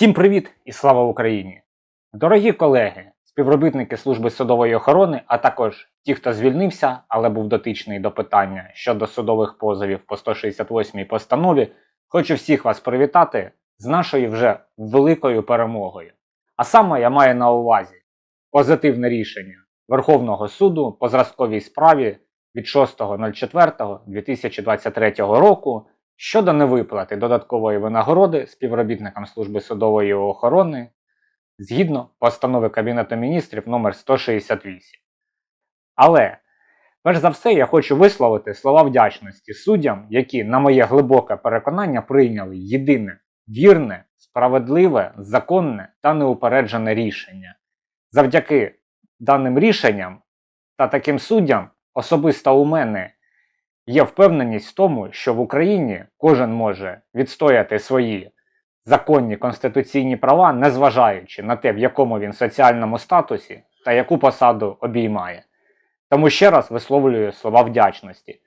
Всім привіт і слава Україні! Дорогі колеги, співробітники служби судової охорони, а також ті, хто звільнився, але був дотичний до питання щодо судових позовів по 168 постанові, хочу всіх вас привітати з нашою вже великою перемогою. А саме я маю на увазі позитивне рішення Верховного суду по зразковій справі від 6.04.2023 року щодо невиплати додаткової винагороди співробітникам служби судової охорони згідно постанови Кабінету міністрів номер 168. Але, перш за все, я хочу висловити слова вдячності суддям, які, на моє глибоке переконання, прийняли єдине, вірне, справедливе, законне та неупереджене рішення. Завдяки даним рішенням та таким суддям особисто у мене є впевненість в тому, що в Україні кожен може відстояти свої законні конституційні права, незважаючи на те, в якому він соціальному статусі та яку посаду обіймає. Тому ще раз висловлюю слова вдячності.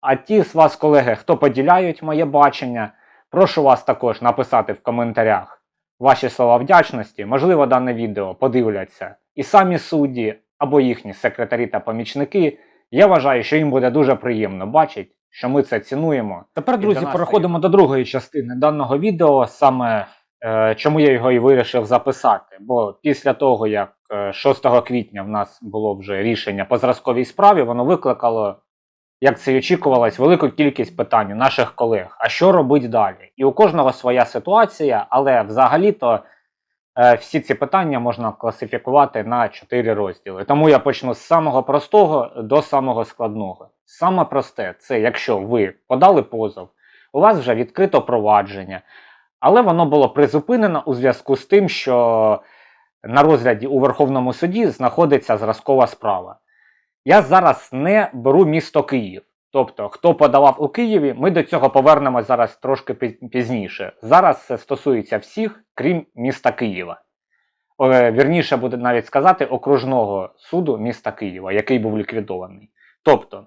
А ті з вас, колеги, хто поділяють моє бачення, прошу вас також написати в коментарях ваші слова вдячності. Можливо, дане відео подивляться і самі судді або їхні секретарі та помічники. Я вважаю, що їм буде дуже приємно бачити, що ми це цінуємо. Тепер, друзі, переходимо до другої частини даного відео, саме е, чому я його і вирішив записати. Бо після того, як е, 6 квітня в нас було вже рішення по зразковій справі, воно викликало, як це і очікувалось, велику кількість питань у наших колег. А що робити далі? І у кожного своя ситуація, але взагалі-то. Е, Всі ці питання можна класифікувати на чотири розділи. Тому я почну з самого простого до самого складного. Саме просте це якщо ви подали позов, у вас вже відкрито провадження, але воно було призупинено у зв'язку з тим, що на розгляді у Верховному суді знаходиться зразкова справа. Я зараз не беру місто Київ. Тобто, хто подавав у Києві, ми до цього повернемось зараз трошки пі- пізніше. Зараз це стосується всіх, крім міста Києва. Е, Вірніше буде навіть сказати окружного суду міста Києва, який був ліквідований. Тобто,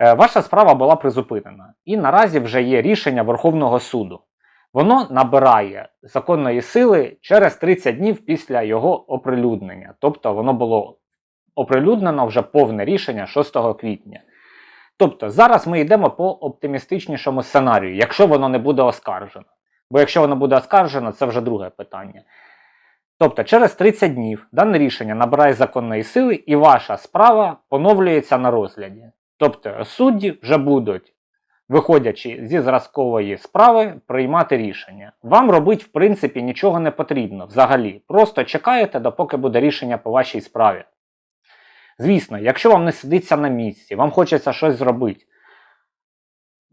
е, ваша справа була призупинена, і наразі вже є рішення Верховного суду. Воно набирає законної сили через 30 днів після його оприлюднення. Тобто, воно було оприлюднено вже повне рішення 6 квітня. Тобто зараз ми йдемо по оптимістичнішому сценарію, якщо воно не буде оскаржено. Бо якщо воно буде оскаржено, це вже друге питання. Тобто, через 30 днів дане рішення набирає законної сили і ваша справа поновлюється на розгляді. Тобто судді вже будуть, виходячи зі зразкової справи, приймати рішення. Вам робити, в принципі, нічого не потрібно взагалі. Просто чекаєте, допоки буде рішення по вашій справі. Звісно, якщо вам не сидиться на місці, вам хочеться щось зробити.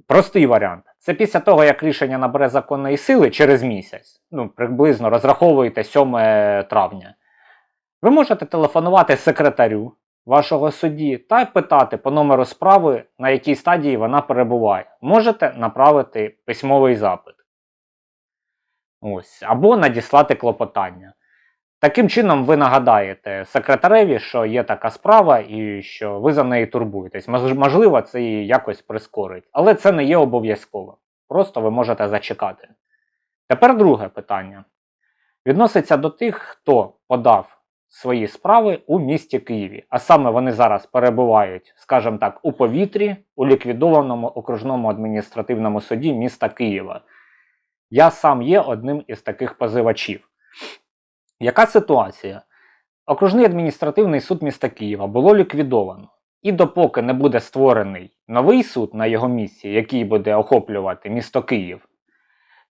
Простий варіант. Це після того, як рішення набере законної сили через місяць, ну, приблизно розраховуєте 7 травня. Ви можете телефонувати секретарю вашого судді та питати по номеру справи, на якій стадії вона перебуває. Можете направити письмовий запит. Ось, або надіслати клопотання. Таким чином, ви нагадаєте секретареві, що є така справа і що ви за неї турбуєтесь. Можливо, це її якось прискорить, але це не є обов'язково. Просто ви можете зачекати. Тепер друге питання. Відноситься до тих, хто подав свої справи у місті Києві. А саме вони зараз перебувають, скажімо так, у повітрі у ліквідованому окружному адміністративному суді міста Києва. Я сам є одним із таких позивачів. Яка ситуація? Окружний адміністративний суд міста Києва було ліквідовано. І допоки не буде створений новий суд на його місці, який буде охоплювати місто Київ,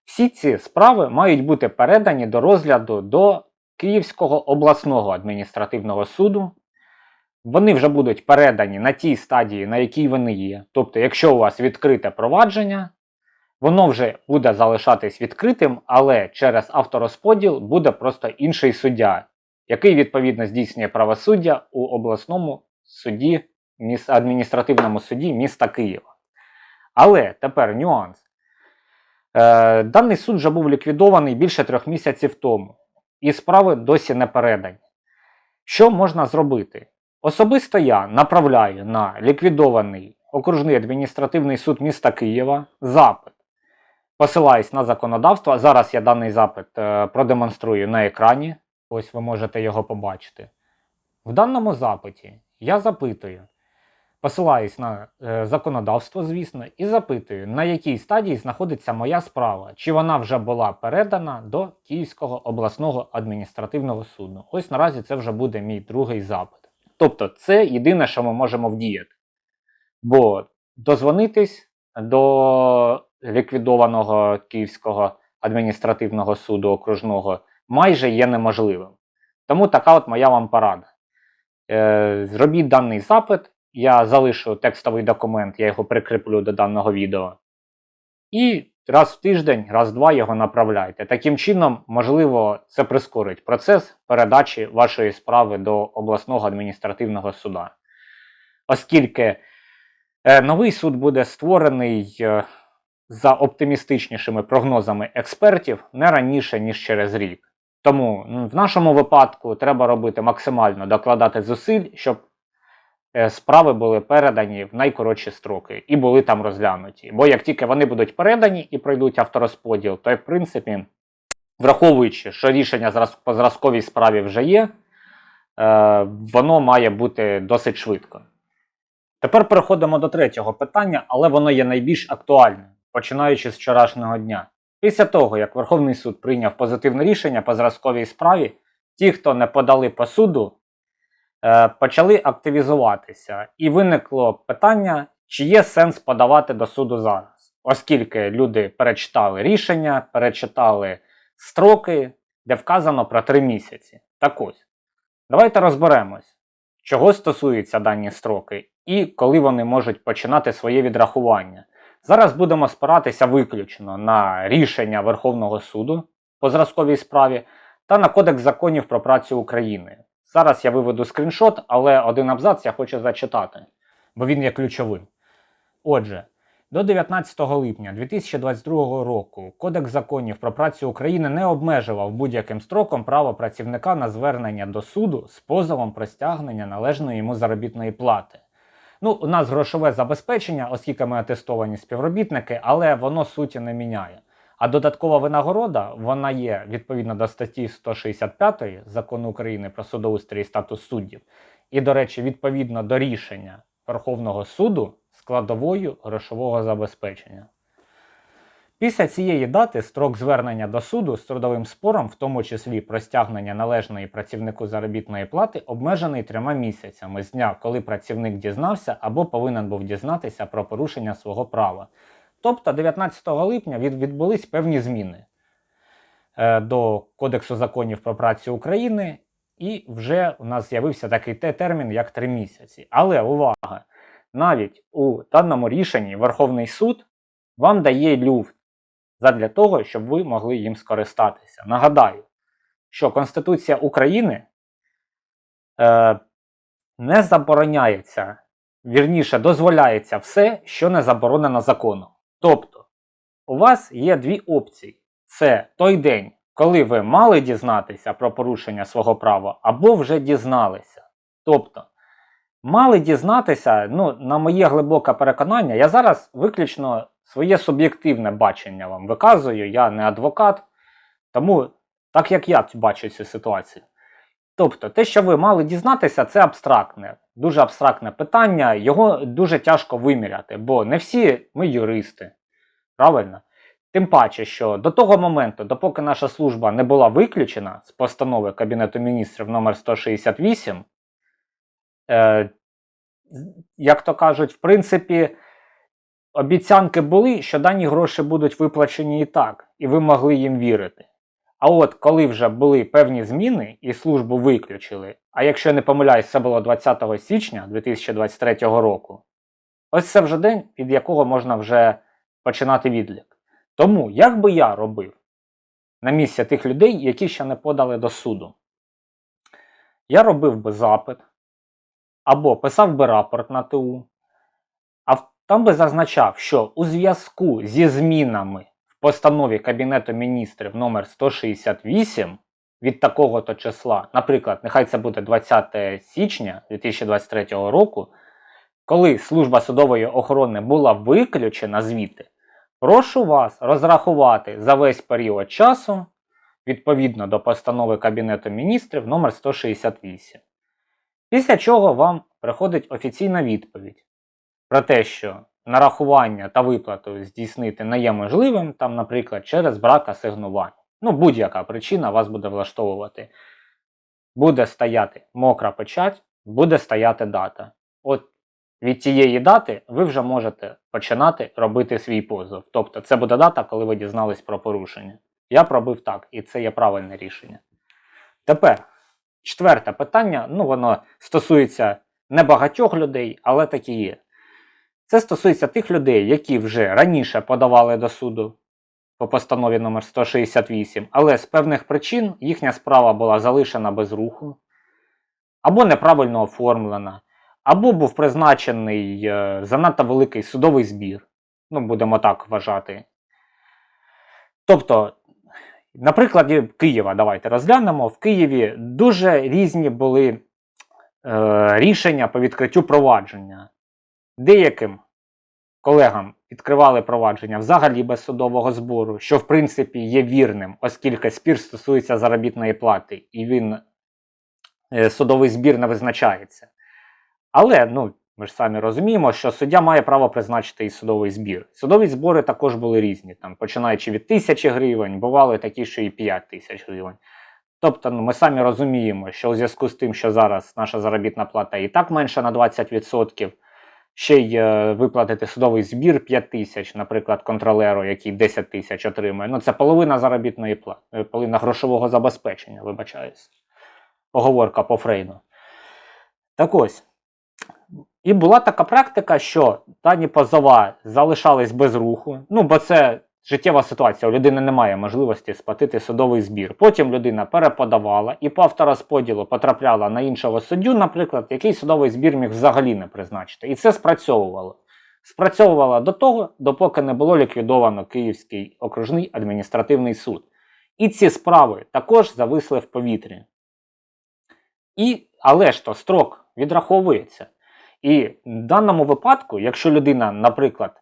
всі ці справи мають бути передані до розгляду до Київського обласного адміністративного суду. Вони вже будуть передані на тій стадії, на якій вони є. Тобто, якщо у вас відкрите провадження, воно вже буде залишатись відкритим, але через авторозподіл буде просто інший суддя, який відповідно здійснює правосуддя у обласному суді, адміністративному суді міста Києва. Але тепер нюанс. Е, даний суд вже був ліквідований більше трьох місяців тому, і справи досі не передані. Що можна зробити? Особисто я направляю на ліквідований окружний адміністративний суд міста Києва запит посилаюсь на законодавство. Зараз я даний запит е, продемонструю на екрані. Ось ви можете його побачити. В даному запиті я запитую, посилаюсь на е, законодавство, звісно, і запитую, на якій стадії знаходиться моя справа, чи вона вже була передана до Київського обласного адміністративного суду. Ось наразі це вже буде мій другий запит. Тобто, це єдине, що ми можемо вдіяти. Бо дозвонитись до ліквідованого Київського адміністративного суду окружного майже є неможливим. Тому така от моя вам порада. Е, зробіть даний запит, я залишу текстовий документ, я його прикріплю до даного відео. І раз в тиждень, раз два його направляйте. Таким чином, можливо, це прискорить процес передачі вашої справи до обласного адміністративного суда. Оскільки е, новий суд буде створений е, за оптимістичнішими прогнозами експертів не раніше, ніж через рік. Тому в нашому випадку треба робити максимально докладати зусиль, щоб е, справи були передані в найкоротші строки і були там розглянуті. Бо як тільки вони будуть передані і пройдуть авторозподіл, то, в принципі, враховуючи, що рішення по зразковій справі вже є, е, воно має бути досить швидко. Тепер переходимо до третього питання, але воно є найбільш актуальним, починаючи з вчорашнього дня. Після того, як Верховний суд прийняв позитивне рішення по зразковій справі, ті, хто не подали по суду, е, почали активізуватися. І виникло питання, чи є сенс подавати до суду зараз, оскільки люди перечитали рішення, перечитали строки, де вказано про три місяці. Так ось, давайте розберемось, чого стосуються дані строки і коли вони можуть починати своє відрахування. Зараз будемо спиратися виключно на рішення Верховного суду по зразковій справі та на Кодекс законів про працю України. Зараз я виведу скріншот, але один абзац я хочу зачитати, бо він є ключовим. Отже, до 19 липня 2022 року Кодекс законів про працю України не обмежував будь-яким строком право працівника на звернення до суду з позовом про стягнення належної йому заробітної плати. Ну, у нас грошове забезпечення, оскільки ми атестовані співробітники, але воно суті не міняє. А додаткова винагорода вона є відповідно до статті 165 закону України про судоустрій і статус суддів. І, до речі, відповідно до рішення Верховного суду складовою грошового забезпечення. Після цієї дати строк звернення до суду з трудовим спором, в тому числі про стягнення належної працівнику заробітної плати, обмежений трьома місяцями з дня, коли працівник дізнався або повинен був дізнатися про порушення свого права. Тобто 19 липня відбулись певні зміни е, до Кодексу законів про працю України, і вже у нас з'явився такий те термін, як три місяці. Але увага! Навіть у даному рішенні Верховний суд вам дає люфт задля того, щоб ви могли їм скористатися. Нагадаю, що Конституція України е, не забороняється, вірніше, дозволяється все, що не заборонено законом. Тобто, у вас є дві опції: це той день, коли ви мали дізнатися про порушення свого права, або вже дізналися. Тобто, мали дізнатися, ну, на моє глибоке переконання, я зараз виключно своє суб'єктивне бачення вам виказую, я не адвокат, тому так як я бачу цю ситуацію. Тобто, те, що ви мали дізнатися, це абстрактне, дуже абстрактне питання, його дуже тяжко виміряти, бо не всі ми юристи. Правильно? Тим паче, що до того моменту, допоки наша служба не була виключена з постанови Кабінету міністрів номер 168, е, як то кажуть, в принципі, обіцянки були, що дані гроші будуть виплачені і так, і ви могли їм вірити. А от коли вже були певні зміни і службу виключили, а якщо не помиляюсь, це було 20 січня 2023 року, ось це вже день, від якого можна вже починати відлік. Тому, як би я робив на місці тих людей, які ще не подали до суду, я робив би запит або писав би рапорт на ТУ, а в- там би зазначав, що у зв'язку зі змінами в постанові Кабінету міністрів номер 168 від такого-то числа, наприклад, нехай це буде 20 січня 2023 року, коли служба судової охорони була виключена звідти, прошу вас розрахувати за весь період часу відповідно до постанови Кабінету міністрів номер 168. Після чого вам приходить офіційна відповідь про те, що нарахування та виплату здійснити не є можливим, там, наприклад, через брак асигнувань. Ну, будь-яка причина вас буде влаштовувати. Буде стояти мокра печать, буде стояти дата. От від тієї дати ви вже можете починати робити свій позов. Тобто це буде дата, коли ви дізнались про порушення. Я пробив так, і це є правильне рішення. Тепер, четверте питання, ну воно стосується небагатьох людей, але такі є. Це стосується тих людей, які вже раніше подавали до суду по постанові номер 168, але з певних причин їхня справа була залишена без руху, або неправильно оформлена, або був призначений е, занадто великий судовий збір. Ну, будемо так вважати. Тобто, на прикладі Києва, давайте розглянемо. В Києві дуже різні були е, рішення по відкриттю провадження. Деяким колегам відкривали провадження взагалі без судового збору, що в принципі є вірним, оскільки спір стосується заробітної плати, і він е, судовий збір не визначається. Але ну, ми ж самі розуміємо, що суддя має право призначити і судовий збір. Судові збори також були різні, там, починаючи від тисячі гривень, бували такі, що і 5 тисяч гривень. Тобто ну, ми самі розуміємо, що у зв'язку з тим, що зараз наша заробітна плата і так менша на 20%, ще й е, виплатити судовий збір 5 тисяч, наприклад, контролеру, який 10 тисяч отримує. Ну, це половина заробітної плати, е, половина грошового забезпечення, вибачаюсь. Поговорка по Фрейну. Так ось. І була така практика, що дані позова залишались без руху. Ну, бо це життєва ситуація. У людини немає можливості сплатити судовий збір. Потім людина переподавала і по авторозподілу потрапляла на іншого суддю, наприклад, який судовий збір міг взагалі не призначити. І це спрацьовувало. Спрацьовувало до того, допоки не було ліквідовано Київський окружний адміністративний суд. І ці справи також зависли в повітрі. І, але ж то строк відраховується. І в даному випадку, якщо людина, наприклад,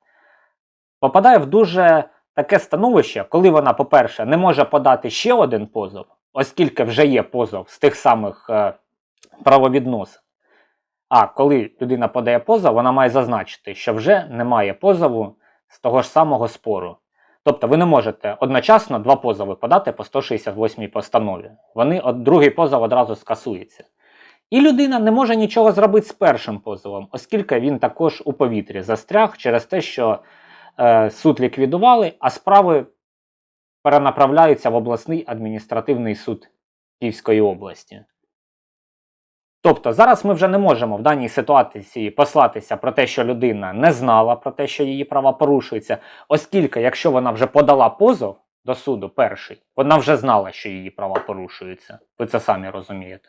попадає в дуже таке становище, коли вона, по-перше, не може подати ще один позов, оскільки вже є позов з тих самих е, правовідносин. А коли людина подає позов, вона має зазначити, що вже немає позову з того ж самого спору. Тобто ви не можете одночасно два позови подати по 168 постанові. Вони, от, другий позов одразу скасується. І людина не може нічого зробити з першим позовом, оскільки він також у повітрі застряг через те, що суд ліквідували, а справи перенаправляються в обласний адміністративний суд Київської області. Тобто зараз ми вже не можемо в даній ситуації послатися про те, що людина не знала про те, що її права порушуються, оскільки, якщо вона вже подала позов до суду перший, вона вже знала, що її права порушуються. Ви це самі розумієте.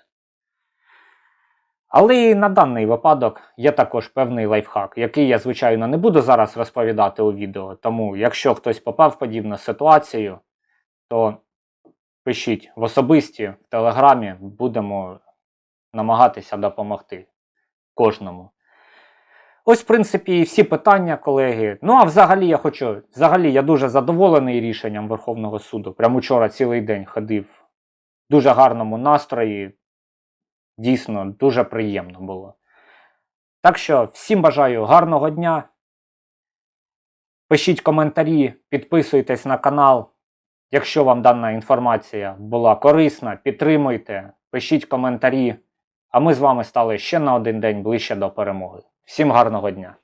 Але і на даний випадок є також певний лайфхак, який я, звичайно, не буду зараз розповідати у відео. Тому, якщо хтось попав в подібну ситуацію, то пишіть в особисті в телеграмі, будемо намагатися допомогти кожному. Ось, в принципі, і всі питання, колеги. Ну, а взагалі я хочу, взагалі я дуже задоволений рішенням Верховного суду. Прямо вчора цілий день ходив в дуже гарному настрої. Дійсно, дуже приємно було. Так що всім бажаю гарного дня. Пишіть коментарі, підписуйтесь на канал. Якщо вам дана інформація була корисна, підтримуйте, пишіть коментарі. А ми з вами стали ще на один день ближче до перемоги. Всім гарного дня!